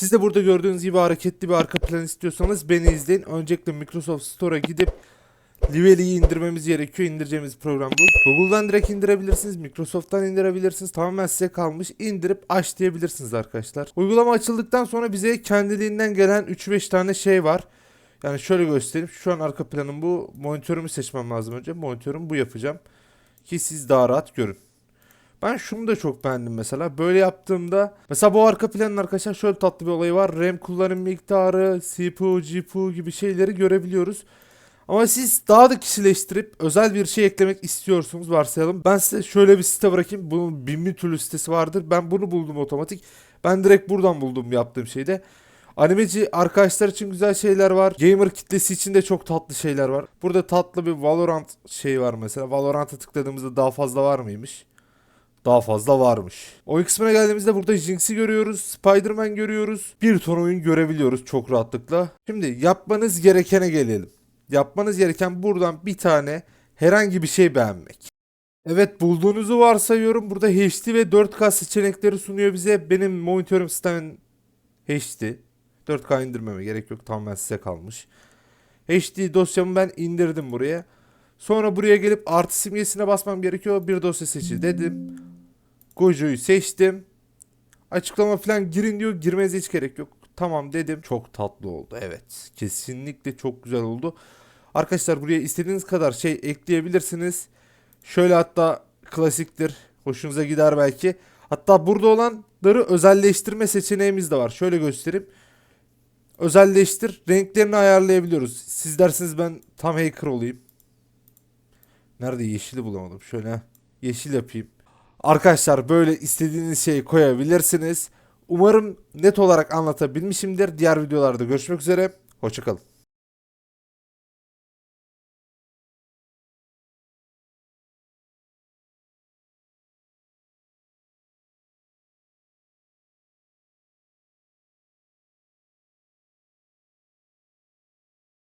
Siz de burada gördüğünüz gibi hareketli bir arka plan istiyorsanız beni izleyin. Öncelikle Microsoft Store'a gidip Lively'yi indirmemiz gerekiyor. İndireceğimiz program bu. Google'dan direkt indirebilirsiniz. Microsoft'tan indirebilirsiniz. Tamamen size kalmış. İndirip aç diyebilirsiniz arkadaşlar. Uygulama açıldıktan sonra bize kendiliğinden gelen 3-5 tane şey var. Yani şöyle göstereyim. Şu an arka planım bu. Monitörümü seçmem lazım önce. Monitörüm bu yapacağım. Ki siz daha rahat görün. Ben şunu da çok beğendim mesela. Böyle yaptığımda mesela bu arka planın arkadaşlar şöyle tatlı bir olayı var. RAM kullanım miktarı, CPU, GPU gibi şeyleri görebiliyoruz. Ama siz daha da kişileştirip özel bir şey eklemek istiyorsunuz varsayalım. Ben size şöyle bir site bırakayım. Bunun bin bir türlü sitesi vardır. Ben bunu buldum otomatik. Ben direkt buradan buldum yaptığım şeyde. Animeci arkadaşlar için güzel şeyler var. Gamer kitlesi için de çok tatlı şeyler var. Burada tatlı bir Valorant şey var mesela. Valorant'a tıkladığımızda daha fazla var mıymış? Daha fazla varmış. Oyun kısmına geldiğimizde burada Jinx'i görüyoruz. Spider-Man görüyoruz. Bir ton oyun görebiliyoruz çok rahatlıkla. Şimdi yapmanız gerekene gelelim. Yapmanız gereken buradan bir tane herhangi bir şey beğenmek. Evet bulduğunuzu varsayıyorum. Burada HD ve 4K seçenekleri sunuyor bize. Benim monitörüm sistemin HD. 4K indirmeme gerek yok. Tamamen size kalmış. HD dosyamı ben indirdim buraya. Sonra buraya gelip artı simgesine basmam gerekiyor. Bir dosya seçil dedim. Gojo'yu seçtim. Açıklama falan girin diyor. Girmenize hiç gerek yok. Tamam dedim. Çok tatlı oldu. Evet. Kesinlikle çok güzel oldu. Arkadaşlar buraya istediğiniz kadar şey ekleyebilirsiniz. Şöyle hatta klasiktir. Hoşunuza gider belki. Hatta burada olanları özelleştirme seçeneğimiz de var. Şöyle göstereyim. Özelleştir. Renklerini ayarlayabiliyoruz. Siz dersiniz ben tam hacker olayım. Nerede yeşili bulamadım. Şöyle yeşil yapayım. Arkadaşlar böyle istediğiniz şeyi koyabilirsiniz. Umarım net olarak anlatabilmişimdir. Diğer videolarda görüşmek üzere. Hoşçakalın.